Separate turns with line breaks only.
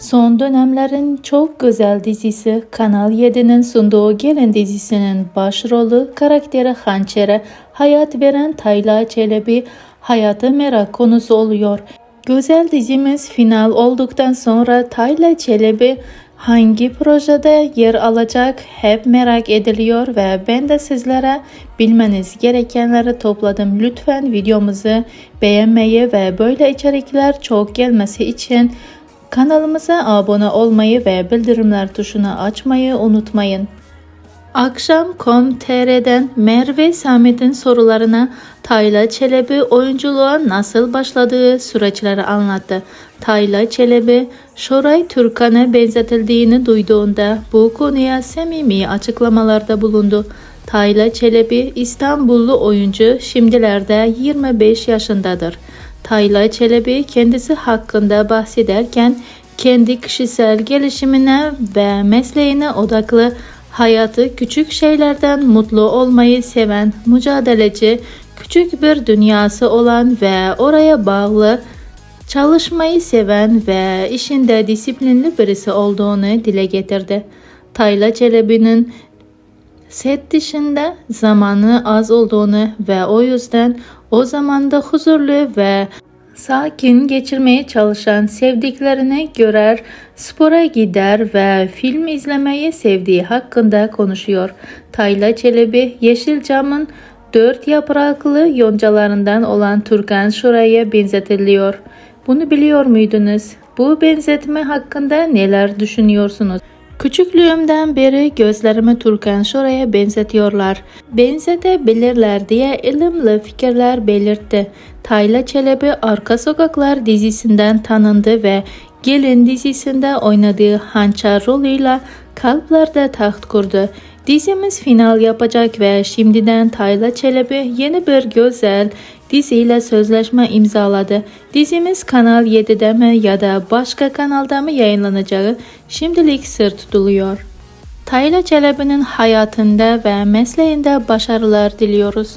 Son dönemlerin çok güzel dizisi Kanal 7'nin sunduğu Gelin dizisinin başrolü karakteri Hançer'e hayat veren Tayla Çelebi hayatı merak konusu oluyor. Güzel dizimiz final olduktan sonra Tayla Çelebi hangi projede yer alacak hep merak ediliyor ve ben de sizlere bilmeniz gerekenleri topladım. Lütfen videomuzu beğenmeyi ve böyle içerikler çok gelmesi için kanalımıza abone olmayı ve bildirimler tuşunu açmayı unutmayın. Akşam.com.tr'den Merve Samet'in sorularına Tayla Çelebi oyunculuğa nasıl başladığı süreçleri anlattı. Tayla Çelebi, Şoray Türkan'a benzetildiğini duyduğunda bu konuya samimi açıklamalarda bulundu. Tayla Çelebi İstanbullu oyuncu şimdilerde 25 yaşındadır. Tayla Çelebi kendisi hakkında bahsederken kendi kişisel gelişimine ve mesleğine odaklı hayatı küçük şeylerden mutlu olmayı seven, mücadeleci, küçük bir dünyası olan ve oraya bağlı çalışmayı seven ve işinde disiplinli birisi olduğunu dile getirdi. Tayla Çelebi'nin set dışında zamanı az olduğunu ve o yüzden o zamanda huzurlu ve sakin geçirmeye çalışan sevdiklerine görer, spora gider ve film izlemeyi sevdiği hakkında konuşuyor. Tayla Çelebi Yeşilcam'ın dört yapraklı yoncalarından olan Turkan Şoray'a benzetiliyor. Bunu biliyor muydunuz? Bu benzetme hakkında neler düşünüyorsunuz? Küçüklüğümden beri gözlerimi Turkan Şoray'a benzetiyorlar. Benzetebilirler diye ilimli fikirler belirtti. Tayla Çelebi Arka Sokaklar dizisinden tanındı ve Gelin dizisinde oynadığı hançer rolüyle kalplerde taht kurdu. Dizimiz final yapacak ve şimdiden Tayla Çelebi yeni bir güzel diziyle sözleşme imzaladı. Dizimiz Kanal 7'de mi ya da başka kanalda mı yayınlanacağı şimdilik sır tutuluyor. Tayla Çelebi'nin hayatında ve mesleğinde başarılar diliyoruz.